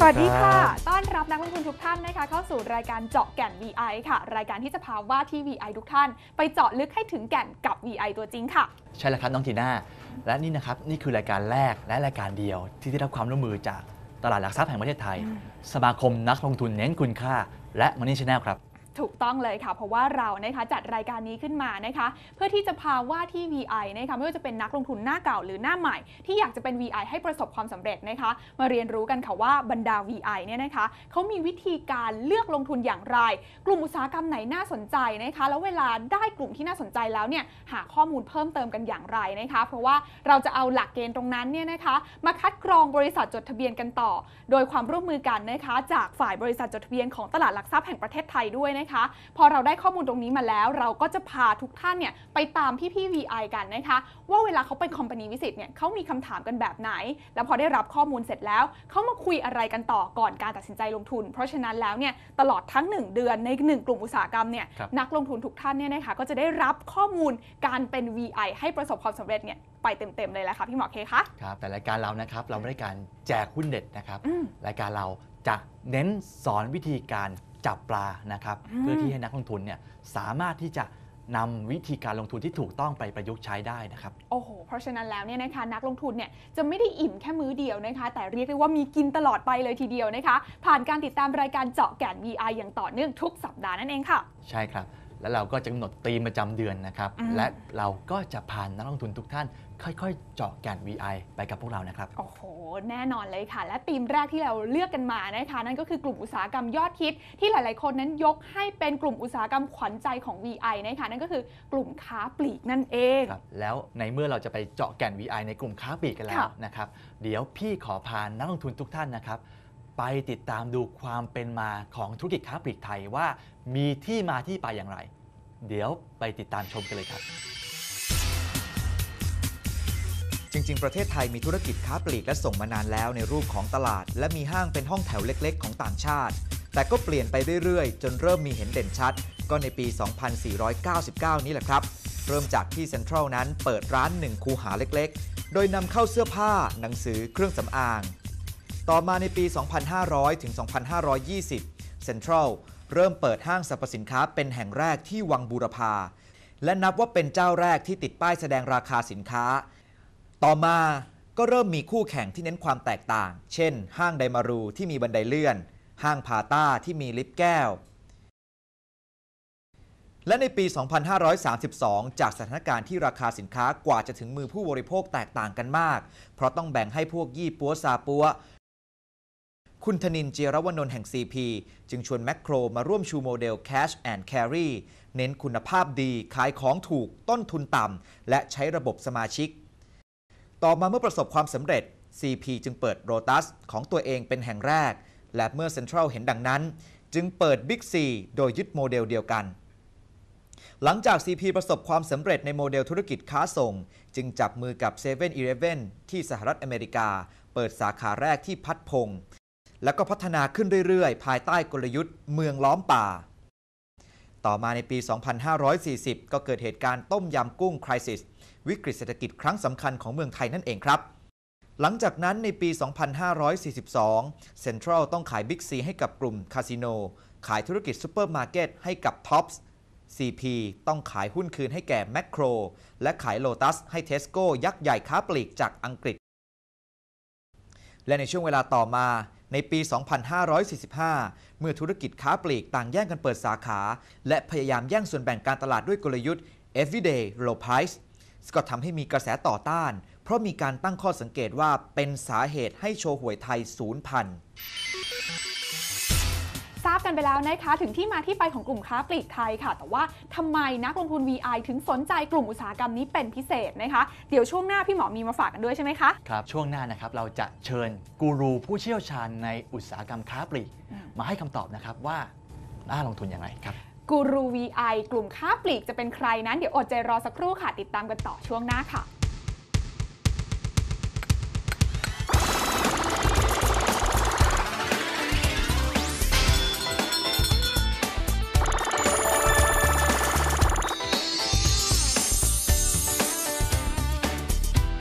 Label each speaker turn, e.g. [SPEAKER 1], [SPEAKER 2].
[SPEAKER 1] สวัสดีค่ะ
[SPEAKER 2] รับ
[SPEAKER 1] ต้อนรับนักลงทุนทุกท่านนะคะ เข้าสู่รายการเจาะแก่น VI ค่ะ รายการที่จะพาว่าที่ VI ทุกท่าน ไปเจาะลึกให้ถึงแก่นกับ VI ตัวจริงค่ะ
[SPEAKER 2] ใช่แล้วครับน้องทีน่า และนี่นะครับนี่คือรายการแรกและรายการเดียว ที่ได้รับความร่วมมือจากตลาดหลักทรัพย์แห่งประเทศไทย สมาคมนักลงทุนเน้นคุณค่า และมันนี่ชแนลครับ
[SPEAKER 1] ถูกต้องเลยค่ะ เพราะว่าเรานะคะจัดรายการนี้ขึ้นมานะคะ เพื่อที่จะพาว่าที่ VI นะคะไม่ว่าจะเป็นนักลงทุนหน้าเก่าหรือหน้าใหม่ ที่อยากจะเป็น VI ให้ประสบความสำเร็จนะคะ มาเรียนรู้กันค่ะว่าบรรดา VI เนี่ยนะคะเขามีวิธีการเลือกลงทุนอย่างไร กลุ่มอุตสาหกรรมไหนน่าสนใจนะคะ แล้วเวลาได้กลุ่มที่น่าสนใจแล้วเนี่ยหาข้อมูลเพิ่มเติมกันอย่างไรนะคะ เพราะว่าเราจะเอาหลักเกณฑ์ตรงนั้นเนี่ยนะคะ มาคัดกรองบริษัทจดทะเบียนกันต่อ โดยความร่วมมือกันนะคะ จากฝ่ายบริษัทจดทะเบียนของตลาดหลักทรัพย์แห่งประเทศไทยด้วยนะคะพอเราได้ข้อมูลตรงนี้มาแล้วเราก็จะพาทุกท่านเนี่ยไปตามพี่พี่ๆ VI กันนะคะ ว่าเวลาเขาเป็นคอมพานีวิสิตเนี่ยเขามีคำถามกันแบบไหน แล้วพอได้รับข้อมูลเสร็จแล้วเขามาคุยอะไรกันต่อก่อนการตัดสินใจลงทุน เพราะฉะนั้นแล้วเนี่ยตลอดทั้ง 1 เดือนใน 1 กลุ่มอุตสาหกรรมเนี่ย
[SPEAKER 2] ครับ
[SPEAKER 1] นักลงทุนทุกท่านเนี่ยนะคะก็จะได้รับข้อมูลการเป็น VI ให้ประสบความสำเร็จเนี่ยไปเต็มๆเลยแหละค่ะพี่หมอเคคะ
[SPEAKER 2] ครับแต่รายการเรานะครับเราไม่ได้การแจกหุ้นเด็ดนะครับ
[SPEAKER 1] อืม
[SPEAKER 2] รายการเราจะเน้นสอนวิธีการ จับปลานะครับ
[SPEAKER 1] อืม
[SPEAKER 2] เพื่อที่ให้นักลงทุนเนี่ยสามารถที่จะนำวิธีการลงทุนที่ถูกต้องไปประยุกต์ใช้ได้นะครับ
[SPEAKER 1] โอ้โห เพราะฉะนั้นแล้วเนี่ยนะคะนักลงทุนเนี่ยจะไม่ได้อิ่มแค่มื้อเดียวนะคะ แต่เรียกได้ว่ามีกินตลอดไปเลยทีเดียวนะคะ ผ่านการติดตามรายการเจาะแก่น VI อย่างต่อเนื่องทุกสัปดาห์นั่นเองค่ะ
[SPEAKER 2] ใช่ครับ แล้วเราก็จะกำหนดธีมประจำเดือนนะครับ
[SPEAKER 1] อืม
[SPEAKER 2] และเราก็จะพานักลงทุนทุกท่าน ค่อยๆ เจาะแก่น VI ไปกับพวกเรานะครับ
[SPEAKER 1] โอ้โห แน่นอนเลยค่ะ และธีมแรกที่เราเลือกกันมานะคะ นั่นก็คือกลุ่มอุตสาหกรรมยอดฮิตที่หลาย ๆ คนนั้นยกให้เป็นกลุ่มอุตสาหกรรมขวัญใจของ VI นะคะ นั่นก็คือกลุ่มค้าปลีกนั่นเอง
[SPEAKER 2] ครับแล้วในเมื่อเราจะไปเจาะแก่น VI ในกลุ่มค้าปลีกกันแล้ว
[SPEAKER 1] ค่ะ
[SPEAKER 2] นะครับ เดี๋ยวพี่ขอพานักลงทุนทุกท่านนะครับ ไปติดตามดูความเป็นมาของธุรกิจค้าปลีกไทยว่ามีที่มาที่ไปอย่างไร เดี๋ยวไปติดตามชมกันเลยครับ
[SPEAKER 3] จริง ๆ ประเทศไทยมีธุรกิจค้าปลีกและส่งมานานแล้วในรูปของตลาด และมีห้างเป็นห้องแถวเล็ก ๆ ของต่างชาติ แต่ก็เปลี่ยนไปเรื่อย ๆ จนเริ่มมีเห็นเด่นชัด ก็ในปี 2499 นี้แหละครับ เริ่มจากที่เซ็นทรัลนั้นเปิดร้านหนึ่งคูหาเล็ก ๆ โดยนำเข้าเสื้อผ้า หนังสือ เครื่องสำอาง ต่อมาในปี 2500 ถึง 2520เซ็นทรัลเริ่มเปิดห้างสรรพสินค้าเป็นแห่งแรกที่วังบูรพา และนับว่าเป็นเจ้าแรกที่ติดป้ายแสดงราคาสินค้า ต่อมาก็เริ่มมีคู่แข่งที่เน้นความแตกต่าง เช่น ห้างไดมารูที่มีบันไดเลื่อน ห้างพาต้าที่มีลิฟต์แก้ว และในปี 2532 จากสถานการณ์ที่ราคาสินค้ากว่าจะถึงมือผู้บริโภคแตกต่างกันมาก เพราะต้องแบ่งให้พวกยี่ปัวซาปัว คุณธนินเจียรวนนท์แห่ง CP จึงชวนแมคโครมาร่วมชูโมเดล Cash and Carry เน้นคุณภาพดีขายของถูกต้นทุนต่ำ และใช้ระบบสมาชิก ต่อมาเมื่อประสบความสำเร็จ CP จึงเปิด Rotus ของตัวเองเป็นแห่งแรก และเมื่อ Central เห็นดังนั้น จึงเปิด Big C โดยยึดโมเดลเดียวกัน หลังจาก CP ประสบความสำเร็จในโมเดลธุรกิจค้าส่ง จึงจับมือกับ7 e เ e ่ e อที่สหรัฐอเมริกา เปิดสาขาแรกที่พัดพง แล้วก็พัฒนาขึ้นเรื่อยๆ ภายใต้กลยุทธ์เมืองล้อมป่า ต่อมาในปี 2540 ก็เกิดเหตุการณ์ต้มยำกุ้งคริสิสวิกฤตเศรษฐกิจครั้งสำคัญของเมืองไทยนั่นเองครับ หลังจากนั้นในปี 2542 Central ต้องขาย Big C ให้กับกลุ่มคาสิโน ขายธุรกิจซูเปอร์มาร์เก็ตให้กับ Tops CP ต้องขายหุ้นคืนให้แก่ Macro และขาย Lotus ให้ Tesco ยักษ์ใหญ่ค้าปลีกจากอังกฤษ และในช่วงเวลาต่อมา ในปี 2545 เมื่อธุรกิจค้าปลีกต่างแย่งกันเปิดสาขา และพยายามแย่งส่วนแบ่งการตลาดด้วยกลยุทธ์ everyday low price ก็ทำให้มีกระแสต่อต้าน เพราะมีการตั้งข้อสังเกตว่าเป็นสาเหตุให้โชว์หวยไทยศูนย์พัน
[SPEAKER 1] ทราบกันไปแล้วนะคะถึงที่มาที่ไปของกลุ่มค้าปลีกไทยค่ะ แต่ว่าทำไมนักลงทุน VI ถึงสนใจกลุ่มอุตสาหกรรมนี้เป็นพิเศษนะคะเดี๋ยวช่วงหน้าพี่หมอมีมาฝากกันด้วยใช่ไหมคะ
[SPEAKER 2] ครับช่วงหน้านะครับเราจะเชิญกูรูผู้เชี่ยวชาญในอุตสาหกรรมค้าปลีก
[SPEAKER 1] อืม
[SPEAKER 2] มาให้คำตอบนะครับว่าน่าลงทุนอย่างไรครับ
[SPEAKER 1] กูรู VI กลุ่มค้าปลีกจะเป็นใครนั้นเดี๋ยวอดใจรอสักครู่ค่ะติดตามกันต่อช่วงหน้าค่ะ